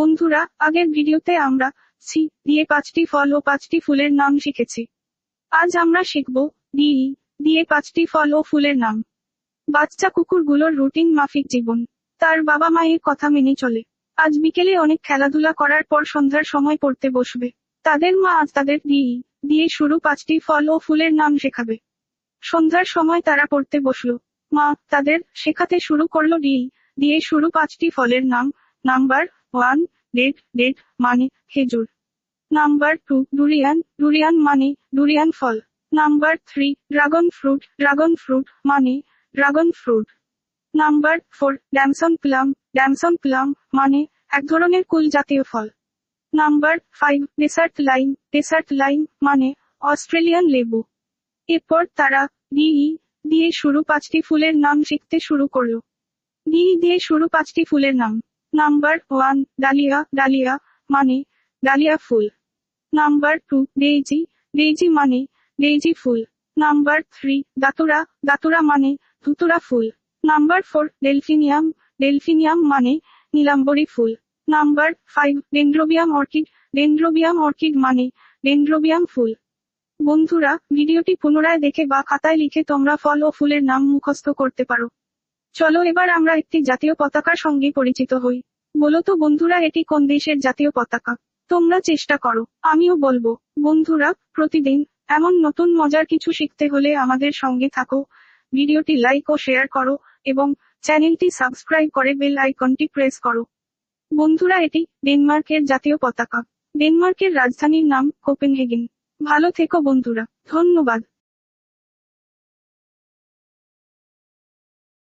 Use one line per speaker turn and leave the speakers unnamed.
বন্ধুরা, আগের ভিডিওতে আমরা সি দিয়ে পাঁচটি ফল ও পাঁচটি ফুলের নাম শিখেছি। আজ আমরা শিখব ডি দিয়ে পাঁচটি ফল ও ফুলের নাম। বাচ্চা কুকুরগুলোর রুটিন মাফিক জীবন। তার বাবা মায়ের কথা মেনে চলে। আজ বিকেলে অনেক খেলাধুলা করার পর সন্ধ্যার সময় পড়তে বসবে। তাদের মা আজ তাদের ডি দিয়ে শুরু পাঁচটি ফল ও ফুলের নাম শেখাবে। সন্ধ্যার সময় তারা পড়তে বসল। মা, তাদের শেখাতে শুরু করল ডি দিয়ে শুরু পাঁচটি ফলের নাম। নাম্বার ওয়ান, ডেট ডেট মানে খেজুর। নাম্বার টু, ডুরিয়ান ডুরিয়ান মানে ডুরিয়ান ফল। Number three, dragon fruit dragon fruit মানে dragon fruit. Number four, damson plum damson plum মানে এক ধরনের কুল জাতীয় ফল। Number five, desert lime desert lime মানে অস্ট্রেলিয়ান লেবু। এরপর তারা ডিই দিয়ে শুরু পাঁচটি ফুলের নাম শিখতে শুরু করল। ডিই দিয়ে শুরু পাঁচটি ফুলের নাম। নাম্বার ওয়ান ডালিয়া ডালিয়া মানে ডালিয়া ফুল নাম্বার টু ডেইজি ডেইজি মানে ডেইজি ফুল নাম্বার থ্রি দাতুরা দাতুরা মানে ধুতুরা ফুল নাম্বার ফোর ডেলফিনিয়াম ডেলফিনিয়াম মানে নীলাম্বরী ফুল number five dendrobium orchid dendrobium orchid মানে ডেন্ড্রোবিয়াম ফুল বন্ধুরা, ভিডিওটি পুনরায় দেখে বা খাতায় লিখে তোমরা ফল ও ফুলের নাম মুখস্থ করতে পারো। চলো এবার আমরা একটি জাতীয় পতাকার সঙ্গে পরিচিত হই। বলো তো বন্ধুরা, এটি কোন দেশের জাতীয় পতাকা? তোমরা চেষ্টা করো। আমিও বলব, বন্ধুরা, প্রতিদিন এমন নতুন মজার কিছু শিখতে হলে আমাদের সঙ্গে থাকো, ভিডিওটি লাইক ও শেয়ার করো, এবং চ্যানেলটি সাবস্ক্রাইব করে বেল আইকনটি প্রেস করো। বন্ধুরা, এটি ডেনমার্কের জাতীয় পতাকা। ডেনমার্কের রাজধানীর নাম কোপেনহেগেন। ভালো থেকো বন্ধুরা, ধন্যবাদ।